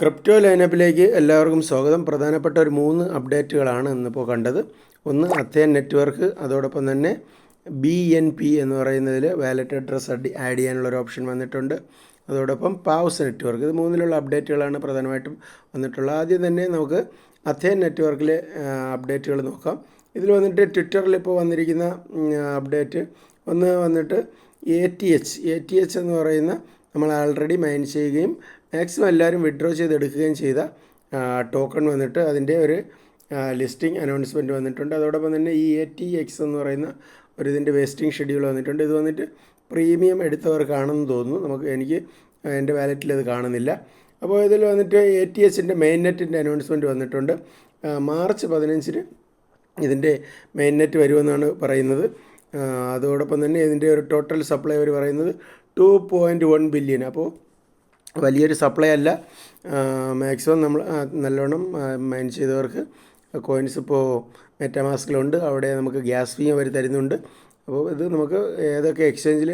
Crypto ലൈനപ്പിലേക്ക് എല്ലാവർക്കും സ്വാഗതം. പ്രധാനപ്പെട്ട ഒരു മൂന്ന് അപ്ഡേറ്റുകളാണ് ഇന്നിപ്പോൾ കണ്ടത്. ഒന്ന് അത്തേൻ നെറ്റ്വർക്ക് അതോടൊപ്പം തന്നെ ബി എൻ പി എന്ന് പറയുന്നതിൽ വാലറ്റ് അഡ്രസ്സ് ആഡ് ചെയ്യാനുള്ള ഒരു ഓപ്ഷൻ വന്നിട്ടുണ്ട്. അതോടൊപ്പം പാവസ് നെറ്റ്വർക്ക് ഇത് മൂന്നിലുള്ള അപ്ഡേറ്റുകളാണ് പ്രധാനമായിട്ടും വന്നിട്ടുള്ളത്. ആദ്യം തന്നെ നമുക്ക് അത്തേൻ നെറ്റ്വർക്കിലെ അപ്ഡേറ്റുകൾ നോക്കാം. ഇതിൽ വന്നിട്ട് ട്വിറ്ററിൽ ഇപ്പോൾ വന്നിരിക്കുന്ന അപ്ഡേറ്റ്. ഒന്ന് വന്നിട്ട് A T H A T H എന്ന് പറയുന്ന നമ്മൾ ആൾറെഡി മൈൻ ചെയ്യുകയും മാക്സിമം എല്ലാവരും വിഡ്രോ ചെയ്തെടുക്കുകയും ചെയ്ത ടോക്കൺ വന്നിട്ട് അതിന്റെ ഒരു ലിസ്റ്റിംഗ് അനൗൺസ്മെന്റ് വന്നിട്ടുണ്ട്. അതോടൊപ്പം തന്നെ ഈ എ ടി എക്സ് എന്ന് പറയുന്ന ഒരു ഇതിന്റെ വേസ്റ്റിംഗ് ഷെഡ്യൂൾ വന്നിട്ടുണ്ട്. ഇത് വന്നിട്ട് പ്രീമിയം എടുത്തവർക്കാണെന്ന് തോന്നുന്നു. നമുക്ക് എനിക്ക് എന്റെ വാലറ്റിൽ അത് കാണുന്നില്ല. അപ്പോൾ ഇതിൽ വന്നിട്ട് എ ടി എച്ചിന്റെ മെയിൻ നെറ്റിന്റെ അനൗൺസ്മെന്റ് വന്നിട്ടുണ്ട്. മാർച്ച് പതിനഞ്ചിന് ഇതിന്റെ മെയിൻ നെറ്റ് വരുമെന്നാണ് പറയുന്നത്. അതോടൊപ്പം തന്നെ ഇതിന്റെ ഒരു ടോട്ടൽ സപ്ലൈ അവർ പറയുന്നത് ടു പോയിന്റ് വൺ ബില്യൺ അപ്പോൾ വലിയൊരു സപ്ലൈ അല്ല. മാക്സിമം നമ്മൾ നല്ലോണം മൈൻ ചെയ്തവർക്ക് കോയിൻസ് ഇപ്പോൾ മെറ്റാമാസ്കിലുണ്ട് അവിടെ നമുക്ക് ഗ്യാസ് ഫീ അവർ തരുന്നുണ്ട്. അപ്പോൾ ഇത് നമുക്ക് ഏതൊക്കെ എക്സ്ചേഞ്ചിൽ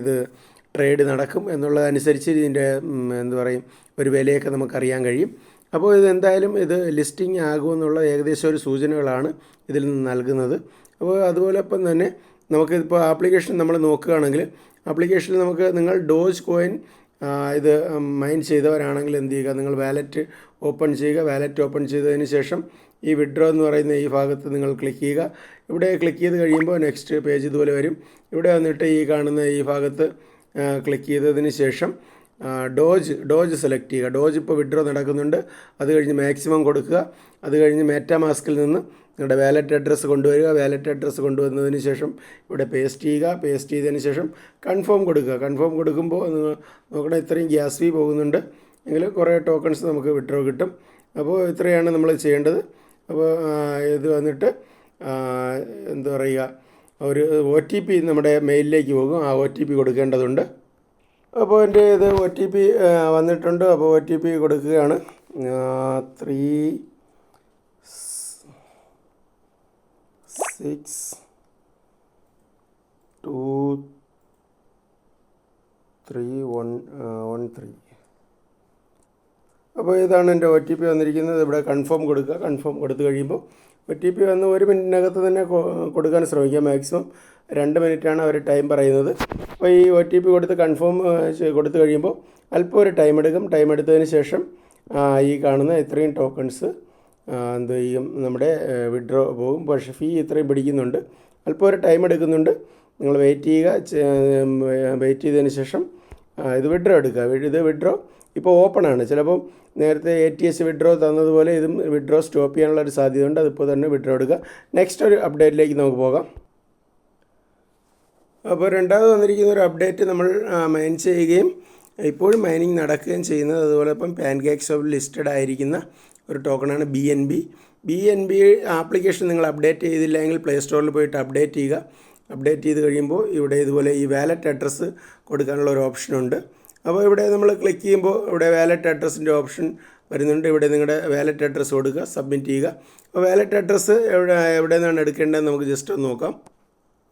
ഇത് ട്രേഡ് നടക്കും എന്നുള്ളതനുസരിച്ച് ഇതിന്റെ എന്ത് പറയും ഒരു വിലയൊക്കെ നമുക്കറിയാൻ കഴിയും. അപ്പോൾ ഇത് എന്തായാലും ഇത് ലിസ്റ്റിംഗ് ആകുമെന്നുള്ള ഏകദേശം ഒരു സൂചനകളാണ് ഇതിൽ നിന്ന് നൽകുന്നത്. അപ്പോൾ അതുപോലെ അതുപോലൊപ്പം തന്നെ നമുക്കിപ്പോൾ ആപ്ലിക്കേഷൻ നമ്മൾ നോക്കുകയാണെങ്കിൽ ആപ്ലിക്കേഷനിൽ നമുക്ക് നിങ്ങൾ ഡോജ് കോയിൻ ഇത് മൈൻ ചെയ്തവരാണെങ്കിൽ എന്ത് ചെയ്യുക? നിങ്ങൾ വാലറ്റ് ഓപ്പൺ ചെയ്യുക. വാലറ്റ് ഓപ്പൺ ചെയ്തതിന് ശേഷം ഈ വിഡ്രോ എന്ന് പറയുന്ന ഈ ഭാഗത്ത് നിങ്ങൾ ക്ലിക്ക് ചെയ്യുക. ഇവിടെ ക്ലിക്ക് ചെയ്ത് കഴിയുമ്പോൾ നെക്സ്റ്റ് പേജ് ഇതുപോലെ വരും. ഇവിടെ വന്നിട്ട് ഈ കാണുന്ന ഈ ഭാഗത്ത് ക്ലിക്ക് ചെയ്തതിന് ശേഷം ഡോജ് ഡോജ് സെലക്ട് ചെയ്യുക. ഡോജ് ഇപ്പോൾ വിഡ്രോ നടക്കുന്നുണ്ട്. അത് കഴിഞ്ഞ് മാക്സിമം കൊടുക്കുക. അത് കഴിഞ്ഞ് മേറ്റാമാസ്കിൽ നിന്ന് നിങ്ങളുടെ വാലറ്റ് അഡ്രസ്സ് കൊണ്ടുവരിക. വാലറ്റ് അഡ്രസ്സ് കൊണ്ടുവന്നതിന് ശേഷം ഇവിടെ പേസ്റ്റ് ചെയ്യുക. പേസ്റ്റ് ചെയ്തതിന് ശേഷം കൺഫേം കൊടുക്കുക. കൺഫേം കൊടുക്കുമ്പോൾ നോക്കണം ഇത്രയും ഗ്യാസ് ഫീ പോകുന്നുണ്ട്. എങ്കിൽ കുറേ ടോക്കൺസ് നമുക്ക് വിഡ്രോ കിട്ടും. അപ്പോൾ ഇത്രയാണ് നമ്മൾ ചെയ്യേണ്ടത്. അപ്പോൾ ഇത് വന്നിട്ട് എന്താ പറയുക ഒരു ഒ ടി പി നമ്മുടെ മെയിലിലേക്ക് പോകും. ആ ഒ ടി പി കൊടുക്കേണ്ടതുണ്ട്. അപ്പോൾ എന്റെ ഇത് ഒ ടി പി വന്നിട്ടുണ്ട്. അപ്പോൾ ഒ ടി പി കൊടുക്കുകയാണ്. Three six two three one one three. അപ്പോൾ ഇതാണ് എന്റെ ഒ ടി പി വന്നിരിക്കുന്നത്. ഇവിടെ കൺഫേം കൊടുക്കുക. കൺഫേം കൊടുത്തു കഴിയുമ്പോൾ ഒ ടി പി വന്ന് ഒരു മിനിറ്റിനകത്ത് തന്നെ കൊടുക്കാൻ ശ്രമിക്കുക മാക്സിമം. രണ്ട് മിനിറ്റാണ് അവർ ടൈം പറയുന്നത്. അപ്പോൾ ഈ ഒ ടി പി കൊടുത്ത് കൺഫേം കൊടുത്തു കഴിയുമ്പോൾ അല്പം ഒരു ടൈം എടുക്കും. ടൈം എടുത്തതിന് ശേഷം ഈ കാണുന്ന ഇത്രയും ടോക്കൺസ് എന്ത് ചെയ്യും? നമ്മുടെ വിഡ്രോ പോകും. പക്ഷേ ഫീ ഇത്രയും പിടിക്കുന്നുണ്ട്. അല്പം ഒരു ടൈം എടുക്കുന്നുണ്ട്. നിങ്ങൾ വെയിറ്റ് ചെയ്യുക. വെയിറ്റ് ചെയ്തതിന് ശേഷം ഇത് വിഡ്രോ എടുക്കുക. ഇത് വിഡ്രോ ഇപ്പോൾ ഓപ്പൺ ആണ് ചിലപ്പം നേരത്തെ എ ടി എസ് വിഡ്രോ തന്നതുപോലെ ഇതും വിഡ്രോ സ്റ്റോപ്പ് ചെയ്യാനുള്ള ഒരു സാധ്യതയുണ്ട്. അതിപ്പോൾ തന്നെ വിഡ്രോ എടുക്കുക. നെക്സ്റ്റ് ഒരു അപ്ഡേറ്റിലേക്ക് നമുക്ക് പോകാം. അപ്പോൾ രണ്ടാമത് വന്നിരിക്കുന്ന ഒരു അപ്ഡേറ്റ് നമ്മൾ മൈൻ ചെയ്യുകയും ഇപ്പോഴും മൈനിങ് നടക്കുകയും ചെയ്യുന്നത് അതുപോലെ ഇപ്പം പാൻ കേക്സ് ഓഫ് ലിസ്റ്റഡ് ആയിരിക്കുന്ന ഒരു ടോക്കണാണ് B N B. B N B application നിങ്ങൾ അപ്ഡേറ്റ് ചെയ്തില്ലെങ്കിൽ പ്ലേ സ്റ്റോറിൽ പോയിട്ട് അപ്ഡേറ്റ് ചെയ്യുക. അപ്ഡേറ്റ് ചെയ്ത് കഴിയുമ്പോൾ ഇവിടെ ഇതുപോലെ ഈ വാലറ്റ് അഡ്രസ്സ് കൊടുക്കാനുള്ള ഒരു ഓപ്ഷനുണ്ട് അപ്പോൾ ഇവിടെ നമ്മൾ ക്ലിക്ക് ചെയ്യുമ്പോൾ ഇവിടെ വാലറ്റ് അഡ്രസ്സിന്റെ ഓപ്ഷൻ വരുന്നുണ്ട്. ഇവിടെ നിങ്ങളുടെ വാലറ്റ് അഡ്രസ്സ് കൊടുക്കുക സബ്മിറ്റ് ചെയ്യുക. അപ്പോൾ വാലറ്റ് അഡ്രസ്സ് എവിടെ എവിടെ നിന്നാണ് എടുക്കേണ്ടതെന്ന് നമുക്ക് ജസ്റ്റ് ഒന്ന് നോക്കാം.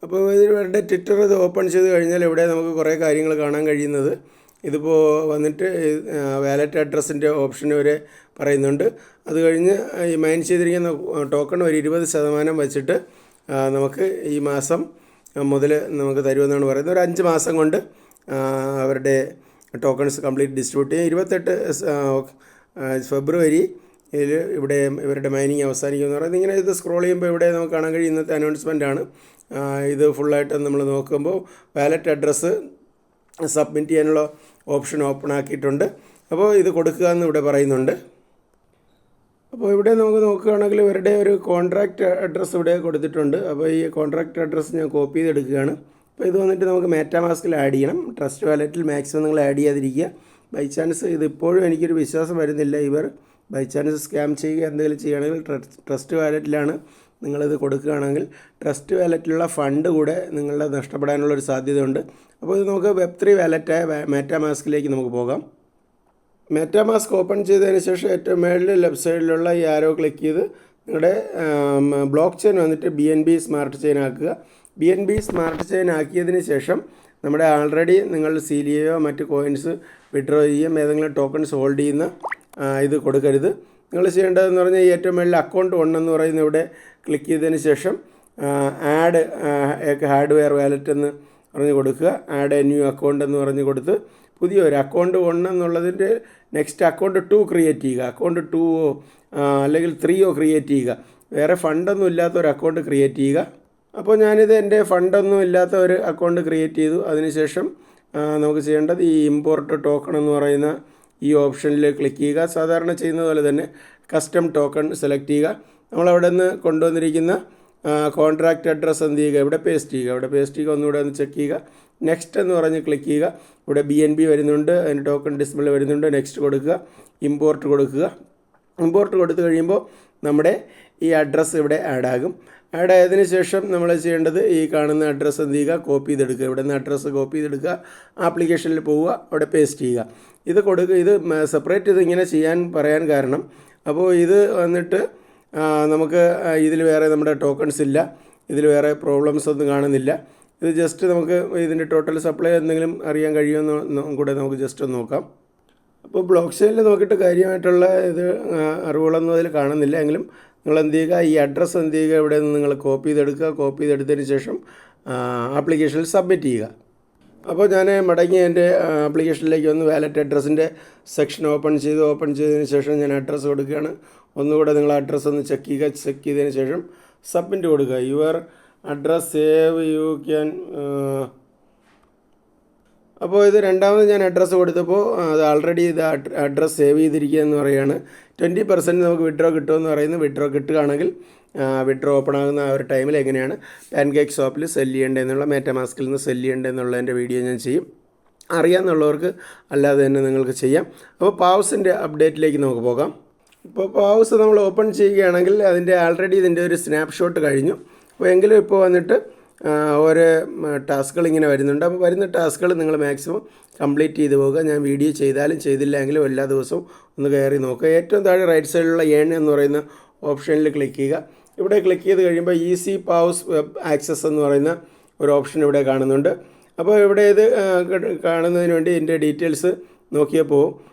അപ്പോൾ ഇവരുടെ ട്വിറ്റർ ഇത് ഓപ്പൺ ചെയ്ത് കഴിഞ്ഞാൽ ഇവിടെ നമുക്ക് കുറേ കാര്യങ്ങൾ കാണാൻ കഴിയുന്നത്. ഇതിപ്പോൾ വന്നിട്ട് വാലറ്റ് അഡ്രസ്സിന്റെ ഓപ്ഷൻ വരെ പറയുന്നുണ്ട്. അത് കഴിഞ്ഞ് ഈ മൈൻ ചെയ്തിരിക്കുന്ന ടോക്കൺ ഒരു ഇരുപത് ശതമാനം വെച്ചിട്ട് നമുക്ക് ഈ മാസം മുതൽ നമുക്ക് തരുമെന്നാണ് പറയുന്നത്. ഒരു അഞ്ച് മാസം കൊണ്ട് അവരുടെ ടോക്കൺസ് കംപ്ലീറ്റ് ഡിസ്ട്രിബ്യൂട്ട് ചെയ്യും. ഇരുപത്തെട്ട് ഫെബ്രുവരി ഇതിൽ ഇവിടെ ഇവരുടെ മൈനിങ് അവസാനിക്കുമെന്ന് പറയുന്നത് ഇങ്ങനെ ഇത് സ്ക്രോൾ ചെയ്യുമ്പോൾ ഇവിടെ നമുക്ക് കാണാൻ കഴിയും ഇന്നത്തെ അനൗൺസ്മെന്റ് ആണ്. ഇത് ഫുള്ളായിട്ട് നമ്മൾ നോക്കുമ്പോൾ വാലറ്റ് അഡ്രസ്സ് സബ്മിറ്റ് ചെയ്യാനുള്ള ഓപ്ഷൻ ഓപ്പൺ ആക്കിയിട്ടുണ്ട്. അപ്പോൾ ഇത് കൊടുക്കുക എന്ന് ഇവിടെ പറയുന്നുണ്ട്. അപ്പോൾ ഇവിടെ നമുക്ക് നോക്കുകയാണെങ്കിൽ ഇവരുടെ ഒരു കോൺട്രാക്റ്റ് അഡ്രസ്സ് ഇവിടെ കൊടുത്തിട്ടുണ്ട്. അപ്പോൾ ഈ കോൺട്രാക്റ്റ് അഡ്രസ്സ് ഞാൻ കോപ്പി ചെയ്തെടുക്കുകയാണ്. അപ്പോൾ ഇത് വന്നിട്ട് നമുക്ക് മാറ്റാമാസ്കിൽ ആഡ് ചെയ്യണം. ട്രസ്റ്റ് വാലറ്റിൽ മാക്സിമം നിങ്ങൾ ആഡ് ചെയ്യാതിരിക്കുക. ബൈ ചാൻസ് ഇതിപ്പോഴും എനിക്കൊരു വിശ്വാസം വരുന്നില്ല. ഇവർ ബൈ ചാൻസ് സ്കാം ചെയ്യുക എന്തെങ്കിലും ചെയ്യുകയാണെങ്കിൽ ട്രസ്റ്റ് വാലറ്റിലാണ് നിങ്ങളിത് കൊടുക്കുകയാണെങ്കിൽ ട്രസ്റ്റ് വാലറ്റിലുള്ള ഫണ്ട് കൂടെ നിങ്ങളുടെ നഷ്ടപ്പെടാനുള്ളൊരു സാധ്യതയുണ്ട്. അപ്പോൾ ഇത് നമുക്ക് വെബ് ത്രീ വാലറ്റായ മെറ്റാമാസ്കിലേക്ക് നമുക്ക് പോകാം. മെറ്റാമാസ്ക് ഓപ്പൺ ചെയ്തതിന് ശേഷം ഏറ്റവും മേളിൽ ലെഫ്റ്റ് സൈഡിലുള്ള ഈ ആരോ ക്ലിക്ക് ചെയ്ത് നിങ്ങളുടെ ബ്ലോക്ക് ചെയിൻ വന്നിട്ട് B N B smart chain ആക്കുക. B N B smart chain ആക്കിയതിന് ശേഷം നമ്മുടെ ആൾറെഡി നിങ്ങൾ സീലിയോ ചെയ്യുകയോ മറ്റ് കോയിൻസ് വിഡ്രോ ചെയ്യും ഏതെങ്കിലും ടോക്കൺസ് ഹോൾഡ് ചെയ്യുന്ന ഇത് കൊടുക്കരുത്. നിങ്ങൾ ചെയ്യേണ്ടതെന്ന് പറഞ്ഞാൽ ഏറ്റവും മുകളിൽ അക്കൗണ്ട് വൺ എന്ന് പറയുന്ന ഇവിടെ ക്ലിക്ക് ചെയ്തതിന് ശേഷം ആഡ് ഹാർഡ്വെയർ വാലറ്റ് എന്ന് പറഞ്ഞ് കൊടുക്കുക. ആഡ് എ ന്യൂ അക്കൗണ്ട് എന്ന് പറഞ്ഞ് കൊടുത്ത് പുതിയ ഒരു അക്കൗണ്ട് വൺ എന്നുള്ളതിന്റെ നെക്സ്റ്റ് അക്കൗണ്ട് ടു ക്രിയേറ്റ് ചെയ്യുക. അക്കൗണ്ട് ടു അല്ലെങ്കിൽ ത്രീയോ ക്രിയേറ്റ് ചെയ്യുക. വേറെ ഫണ്ടൊന്നും ഇല്ലാത്ത ഒരു അക്കൗണ്ട് ക്രിയേറ്റ് ചെയ്യുക. അപ്പോൾ ഞാനിത് എന്റെ ഫണ്ടൊന്നും ഇല്ലാത്ത ഒരു അക്കൗണ്ട് ക്രിയേറ്റ് ചെയ്തു. അതിനുശേഷം നമുക്ക് ചെയ്യേണ്ടത് ഈ ഇമ്പോർട്ട് ടോക്കൺ എന്ന് പറയുന്ന ഈ ഓപ്ഷനിൽ ക്ലിക്ക് ചെയ്യുക. സാധാരണ ചെയ്യുന്നത് പോലെ തന്നെ കസ്റ്റം ടോക്കൺ സെലക്ട് ചെയ്യുക. നമ്മളവിടെ നിന്ന് കൊണ്ടുവന്നിരിക്കുന്ന കോൺട്രാക്റ്റ് അഡ്രസ്സ് എന്ത് ചെയ്യുക? ഇവിടെ പേസ്റ്റ് ചെയ്യുക. ഇവിടെ പേസ്റ്റ് ചെയ്യുക. ഒന്നുകൂടെ ഒന്ന് ചെക്ക് ചെയ്യുക. നെക്സ്റ്റ് എന്ന് പറഞ്ഞ് ക്ലിക്ക് ചെയ്യുക. ഇവിടെ ബി എൻ ബി വരുന്നുണ്ട്. അതിന് ടോക്കൺ ഡിസ്പ്ലേ വരുന്നുണ്ട്. നെക്സ്റ്റ് കൊടുക്കുക. ഇമ്പോർട്ട് കൊടുക്കുക. ഇമ്പോർട്ട് കൊടുത്തു കഴിയുമ്പോൾ നമ്മുടെ ഈ അഡ്രസ്സ് ഇവിടെ ആഡ് ആകും. ആഡ് ആയതിനു ശേഷം നമ്മൾ ചെയ്യേണ്ടത് ഈ കാണുന്ന അഡ്രസ്സ് എന്ത് ചെയ്യുക? കോപ്പി ചെയ്തെടുക്കുക. ഇവിടെ നിന്ന് അഡ്രസ്സ് കോപ്പി ചെയ്തെടുക്കുക. ആപ്ലിക്കേഷനിൽ പോവുക. അവിടെ പേസ്റ്റ് ചെയ്യുക. ഇത് കൊടുക്കുക ഇത് സെപ്പറേറ്റ് ഇത് ഇങ്ങനെ ചെയ്യാൻ പറയാൻ കാരണം അപ്പോൾ ഇത് വന്നിട്ട് നമുക്ക് ഇതിൽ വേറെ നമ്മുടെ ടോക്കൺസ് ഇല്ല. ഇതിൽ വേറെ പ്രോബ്ലംസ് ഒന്നും കാണുന്നില്ല. ഇത് ജസ്റ്റ് നമുക്ക് ഇതിന്റെ ടോട്ടൽ സപ്ലൈ എന്തെങ്കിലും അറിയാൻ കഴിയുമെന്ന് കൂടെ നമുക്ക് ജസ്റ്റ് ഒന്ന് നോക്കാം. അപ്പോൾ ബ്ലോക്ക് ചെയിനിൽ നോക്കിയിട്ട് കാര്യമായിട്ടുള്ള ഇത് അറിവുകളൊന്നും അതിൽ കാണുന്നില്ല. എങ്കിലും നിങ്ങൾ എന്ത് ചെയ്യുക ഈ അഡ്രസ്സ് എന്ത് ചെയ്യുക ഇവിടെ നിന്ന് നിങ്ങൾ കോപ്പി ചെയ്തെടുക്കുക കോപ്പി ചെയ്തെടുത്തതിന് ശേഷം ആപ്ലിക്കേഷനിൽ സബ്മിറ്റ് ചെയ്യുക. അപ്പോൾ ഞാൻ മടങ്ങി എന്റെ ആപ്ലിക്കേഷനിലേക്ക് വന്ന് വാലറ്റ് അഡ്രസ്സിന്റെ സെക്ഷൻ ഓപ്പൺ ചെയ്ത് ഓപ്പൺ ചെയ്തതിന് ശേഷം ഞാൻ അഡ്രസ്സ് കൊടുക്കുകയാണ്. ഒന്നുകൂടെ നിങ്ങൾ അഡ്രസ്സ് ഒന്ന് ചെക്ക് ചെയ്യുക. ചെക്ക് ചെയ്തതിന് ശേഷം സബ്മിറ്റ് കൊടുക്കുക. Your address save you can അപ്പോൾ ഇത് രണ്ടാമത് ഞാൻ അഡ്രസ്സ് കൊടുത്തപ്പോൾ അത് ആൾറെഡി ഇത് അഡ്രസ്സ് സേവ് ചെയ്തിരിക്കുക എന്ന് പറയുകയാണ്. ട്വന്റി പെർസെന്റ് നമുക്ക് വിഡ്രോ കിട്ടുമെന്ന് പറയുന്നു. വിഡ്രോ കിട്ടുകയാണെങ്കിൽ വിഡ്രോ ഓപ്പൺ ആകുന്ന ആ ഒരു ടൈമിൽ എങ്ങനെയാണ്? പാൻ കേക്ക് ഷോപ്പിൽ സെൽ ചെയ്യേണ്ടതെന്നുള്ള മേറ്റമാസ്കിൽ നിന്ന് സെൽ ചെയ്യേണ്ടതെന്നുള്ളതിന്റെ വീഡിയോ ഞാൻ ചെയ്യും. അറിയാമെന്നുള്ളവർക്ക് അല്ലാതെ തന്നെ നിങ്ങൾക്ക് ചെയ്യാം. അപ്പോൾ പാവസിന്റെ അപ്ഡേറ്റിലേക്ക് നമുക്ക് പോകാം. ഇപ്പോൾ പാവസ് നമ്മൾ ഓപ്പൺ ചെയ്യുകയാണെങ്കിൽ അതിന്റെ ആൾറെഡി ഇതിന്റെ ഒരു സ്നാപ്ഷോട്ട് കഴിഞ്ഞു. അപ്പോൾ എങ്കിലും ഇപ്പോൾ വന്നിട്ട് ഓരോ ടാസ്കുകൾ ഇങ്ങനെ വരുന്നുണ്ട്. അപ്പോൾ വരുന്ന ടാസ്കുകൾ നിങ്ങൾ മാക്സിമം കംപ്ലീറ്റ് ചെയ്തു പോകുക ഞാൻ വീഡിയോ ചെയ്താലും ചെയ്തില്ലെങ്കിലും എല്ലാ ദിവസവും ഒന്ന് കയറി നോക്കുക. ഏറ്റവും താഴെ റൈറ്റ് സൈഡിലുള്ള ഏൺ എന്ന് പറയുന്ന ഓപ്ഷനിൽ ക്ലിക്ക് ചെയ്യുക. ഇവിടെ ക്ലിക്ക് ചെയ്ത് കഴിയുമ്പോൾ ഈസി പാവസ് വെബ് ആക്സസ് എന്ന് പറയുന്ന ഒരു ഓപ്ഷൻ ഇവിടെ കാണുന്നുണ്ട്. അപ്പോൾ ഇവിടെ ഇത് കാണുന്നതിന് വേണ്ടി ഇതിന്റെ ഡീറ്റെയിൽസ് നോക്കിയപ്പോൾ പോകും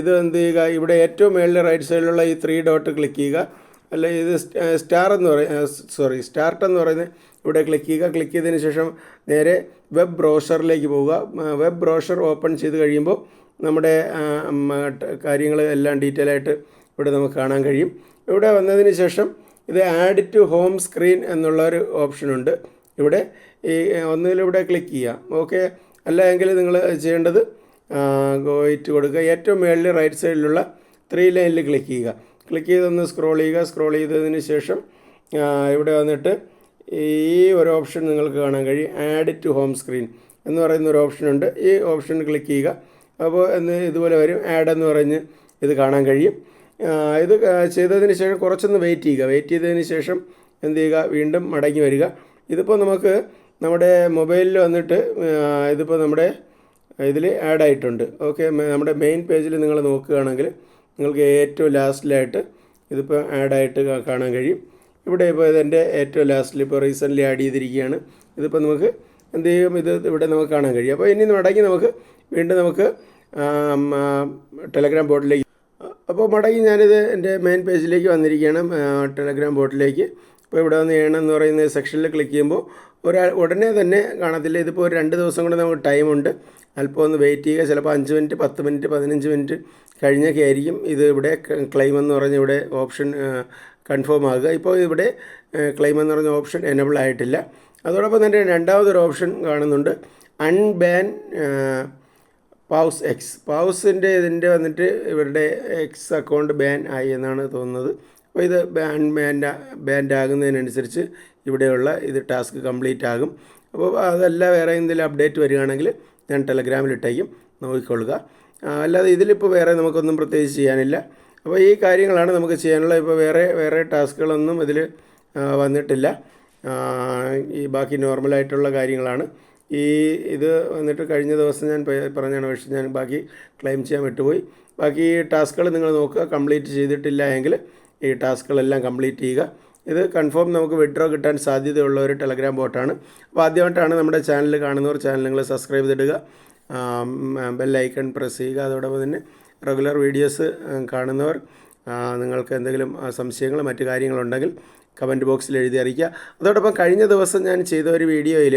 ഇത് എന്ത് ചെയ്യുക? ഇവിടെ ഏറ്റവും മേളിൽ റൈറ്റ് സൈഡിലുള്ള ഈ ത്രീ ഡോട്ട് ക്ലിക്ക് ചെയ്യുക. അല്ല ഇത് സ്റ്റാർ എന്ന് പറയും സോറി സ്റ്റാർട്ട് എന്ന് പറയുന്നത് ഇവിടെ ക്ലിക്ക് ചെയ്യുക. ക്ലിക്ക് ചെയ്തതിന് ശേഷം നേരെ വെബ് ബ്രൗസറിലേക്ക് പോവുക. വെബ് ബ്രൗസർ ഓപ്പൺ ചെയ്ത് കഴിയുമ്പോൾ നമ്മുടെ കാര്യങ്ങൾ എല്ലാം ഡീറ്റെയിൽ ആയിട്ട് ഇവിടെ നമുക്ക് കാണാൻ കഴിയും. ഇവിടെ വന്നതിന് ശേഷം ഇത് ആഡ് ടു ഹോം സ്ക്രീൻ എന്നുള്ളൊരു ഓപ്ഷനുണ്ട് ഇവിടെ ഈ ഒന്നിലിവിടെ ക്ലിക്ക് ചെയ്യാം ഓക്കെ അല്ല എങ്കിൽ നിങ്ങൾ ചെയ്യേണ്ടത് ഗോയിറ്റ് കൊടുക്കുക. ഏറ്റവും മുകളിൽ റൈറ്റ് സൈഡിലുള്ള ത്രീ ലൈനിൽ ക്ലിക്ക് ചെയ്യുക. ക്ലിക്ക് ചെയ്തൊന്ന് സ്ക്രോൾ ചെയ്യുക. സ്ക്രോൾ ചെയ്തതിന് ശേഷം ഇവിടെ വന്നിട്ട് ഈ ഒരു ഓപ്ഷൻ നിങ്ങൾക്ക് കാണാൻ കഴിയും. ആഡ് ടു ഹോം സ്ക്രീൻ എന്ന് പറയുന്ന ഒരു ഓപ്ഷൻ ഉണ്ട്. ഈ ഓപ്ഷൻ ക്ലിക്ക് ചെയ്യുക. അപ്പോൾ എന്ന് ഇതുപോലെ വരും. ആഡ് എന്ന് പറഞ്ഞ് ഇത് കാണാൻ കഴിയും. ഇത് ചെയ്തതിന് ശേഷം കുറച്ചൊന്ന് വെയിറ്റ് ചെയ്യുക. വെയിറ്റ് ചെയ്തതിന് ശേഷം എന്ത് ചെയ്യുക? വീണ്ടും മടങ്ങി വരിക. ഇതിപ്പോൾ നമുക്ക് നമ്മുടെ മൊബൈലിൽ വന്നിട്ട് ഇതിപ്പോൾ നമ്മുടെ ഇതിൽ ആഡ് ആയിട്ടുണ്ട്. ഓക്കെ നമ്മുടെ മെയിൻ പേജിൽ നിങ്ങൾ നോക്കുകയാണെങ്കിൽ നിങ്ങൾക്ക് ഏറ്റവും ലാസ്റ്റിലായിട്ട് ഇതിപ്പോൾ ആഡായിട്ട് കാണാൻ കഴിയും. ഇവിടെ ഇപ്പോൾ ഇതിന്റെ ഏറ്റവും ലാസ്റ്റിൽ ഇപ്പോൾ റീസെന്റ്ലി ആഡ് ചെയ്തിരിക്കുകയാണ്. ഇതിപ്പോൾ നമുക്ക് എന്ത് ചെയ്യും? ഇത് ഇവിടെ നമുക്ക് കാണാൻ കഴിയും. അപ്പോൾ ഇനി മടങ്ങി നമുക്ക് വീണ്ടും നമുക്ക് ടെലഗ്രാം ബോട്ടിലേക്ക് അപ്പോൾ മടങ്ങി ഞാനിത് എന്റെ മെയിൻ പേജിലേക്ക് വന്നിരിക്കുകയാണ് ടെലഗ്രാം ബോട്ടിലേക്ക് അപ്പോൾ ഇവിടെ വന്ന് ചെയ്യണം എന്ന് പറയുന്ന സെക്ഷനിൽ ക്ലിക്ക് ചെയ്യുമ്പോൾ ഒരാൾ ഉടനെ തന്നെ കാണത്തില്ല. ഇതിപ്പോൾ ഒരു രണ്ട് ദിവസം കൂടെ നമുക്ക് ടൈമുണ്ട് അല്പം ഒന്ന് വെയിറ്റ് ചെയ്യുക. ചിലപ്പോൾ അഞ്ച് മിനിറ്റ് പത്ത് മിനിറ്റ് പതിനഞ്ച് മിനിറ്റ് കഴിഞ്ഞൊക്കെ ആയിരിക്കും ഇത് ഇവിടെ ക്ലെയിം എന്ന് പറഞ്ഞ ഇവിടെ ഓപ്ഷൻ കൺഫേം ആകുക. ഇപ്പോൾ ഇവിടെ ക്ലെയിം എന്ന് പറഞ്ഞ ഓപ്ഷൻ എനബിൾ ആയിട്ടില്ല. അതോടൊപ്പം തന്നെ രണ്ടാമതൊരു ഓപ്ഷൻ കാണുന്നുണ്ട്. അൺബാൻ പൗസ് എക്സ് പൗസിന്റെ ഇതിന്റെ വന്നിട്ട് ഇവരുടെ എക്സ് അക്കൗണ്ട് ബാൻ ആയി എന്നാണ് തോന്നുന്നത്. അപ്പോൾ ഇത് ബാൻ ബാൻഡ് ആകുന്നതിനനുസരിച്ച് ഇവിടെയുള്ള ഇത് ടാസ്ക് കംപ്ലീറ്റ് ആകും. അപ്പോൾ അതല്ല വേറെ എന്തെങ്കിലും അപ്ഡേറ്റ് വരികയാണെങ്കിൽ ഞാൻ ടെലഗ്രാമിലിട്ടേക്കും നോക്കിക്കൊള്ളുക. അല്ലാതെ ഇതിലിപ്പോൾ വേറെ നമുക്കൊന്നും പ്രത്യേകിച്ച് ചെയ്യാനില്ല. അപ്പോൾ ഈ കാര്യങ്ങളാണ് നമുക്ക് ചെയ്യാനുള്ള ഇപ്പോൾ വേറെ വേറെ ടാസ്കുകളൊന്നും ഇതിൽ വന്നിട്ടില്ല. ഈ ബാക്കി നോർമലായിട്ടുള്ള കാര്യങ്ങളാണ്. ഈ ഇത് വന്നിട്ട് കഴിഞ്ഞ ദിവസം ഞാൻ പറഞ്ഞാണ് പക്ഷേ ഞാൻ ബാക്കി ക്ലെയിം ചെയ്യാൻ വിട്ടുപോയി. ബാക്കി ടാസ്കുകൾ നിങ്ങൾ നോക്കുക കംപ്ലീറ്റ് ചെയ്തിട്ടില്ല എങ്കിൽ ഈ ടാസ്കുകളെല്ലാം കംപ്ലീറ്റ് ചെയ്യുക. ഇത് കൺഫേം നമുക്ക് വിഡ്രോ കിട്ടാൻ സാധ്യതയുള്ള ഒരു ടെലഗ്രാം ബോട്ടാണ്. അപ്പോൾ ആദ്യമായിട്ടാണ് നമ്മുടെ ചാനൽ കാണുന്നവർ ചാനൽ നിങ്ങൾ സബ്സ്ക്രൈബ് ചെയ്തിടുക. ബെല്ലൈക്കൺ പ്രസ് ചെയ്യുക. അതോടൊപ്പം തന്നെ റെഗുലർ വീഡിയോസ് കാണുന്നവർ നിങ്ങൾക്ക് എന്തെങ്കിലും സംശയങ്ങളോ മറ്റു കാര്യങ്ങളുണ്ടെങ്കിൽ കമന്റ് ബോക്സിൽ എഴുതി അറിയിക്കുക. അതോടൊപ്പം കഴിഞ്ഞ ദിവസം ഞാൻ ചെയ്ത ഒരു വീഡിയോയിൽ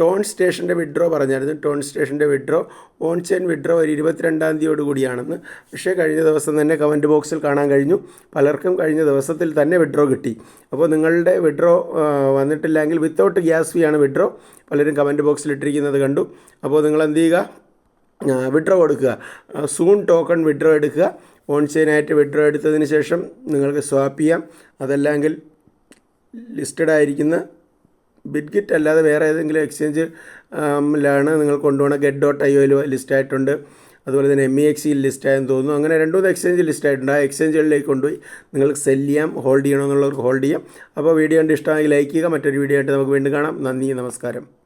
ടോൺ സ്റ്റേഷന്റെ വിഡ്രോ പറഞ്ഞായിരുന്നു. ടോൺ സ്റ്റേഷന്റെ വിഡ്രോ ഓൺ ചെയിൻ വിഡ്രോ ഒരു ഇരുപത്തിരണ്ടാം തീയതിയോട് കൂടിയാണെന്ന്. പക്ഷേ കഴിഞ്ഞ ദിവസം തന്നെ കമന്റ് ബോക്സിൽ കാണാൻ കഴിഞ്ഞു. പലർക്കും കഴിഞ്ഞ ദിവസത്തിൽ തന്നെ വിഡ്രോ കിട്ടി. അപ്പോൾ നിങ്ങളുടെ വിഡ്രോ വന്നിട്ടില്ലെങ്കിൽ വിത്തൗട്ട് ഗ്യാസ് ഫീ ആണ് വിഡ്രോ. പലരും കമന്റ് ബോക്സിൽ ഇട്ടിരിക്കുന്നത് കണ്ടു. അപ്പോൾ നിങ്ങൾ എന്ത് ചെയ്യുക? വിഡ്രോ എടുക്കുക സൂൺ ടോക്കൺ വിഡ്രോ എടുക്കുക. ഓൺ ചെയിനായിട്ട് വിഡ്രോ എടുത്തതിന് ശേഷം നിങ്ങൾക്ക് സ്വാപ്പ് ചെയ്യാം. അതല്ലെങ്കിൽ ലിസ്റ്റഡ് ആയിരിക്കുന്ന ബിറ്റ്ഗിറ്റ് അല്ലാതെ വേറെ ഏതെങ്കിലും എക്സ്ചേഞ്ച് ലാണ് നിങ്ങൾ കൊണ്ടുപോകണം ഗെറ്റ് ഡോട്ട് ഐ ഒയിൽ ലിസ്റ്റ് ആയിട്ടുണ്ട്. അതുപോലെ തന്നെ എം ഇ എക്സ് ലിസ്റ്റ് ആയെന്ന് തോന്നുന്നു. അങ്ങനെ രണ്ട് മൂന്ന് എക്സ്ചേഞ്ച് ലിസ്റ്റ് ആയിട്ടുണ്ട്. ആ എക്സ്ചേഞ്ചുകളിലേക്ക് കൊണ്ടുപോയി നിങ്ങൾക്ക് സെൽ ചെയ്യാം ഹോൾഡ് ചെയ്യണമെന്നുള്ളവർക്ക് ഹോൾഡ് ചെയ്യാം. അപ്പോൾ വീഡിയോ കണ്ട് ഇഷ്ടമായി ലൈക്ക് ചെയ്യുക. മറ്റൊരു വീഡിയോ ആയിട്ട് നമുക്ക് വീണ്ടും കാണാം. നന്ദി നമസ്കാരം.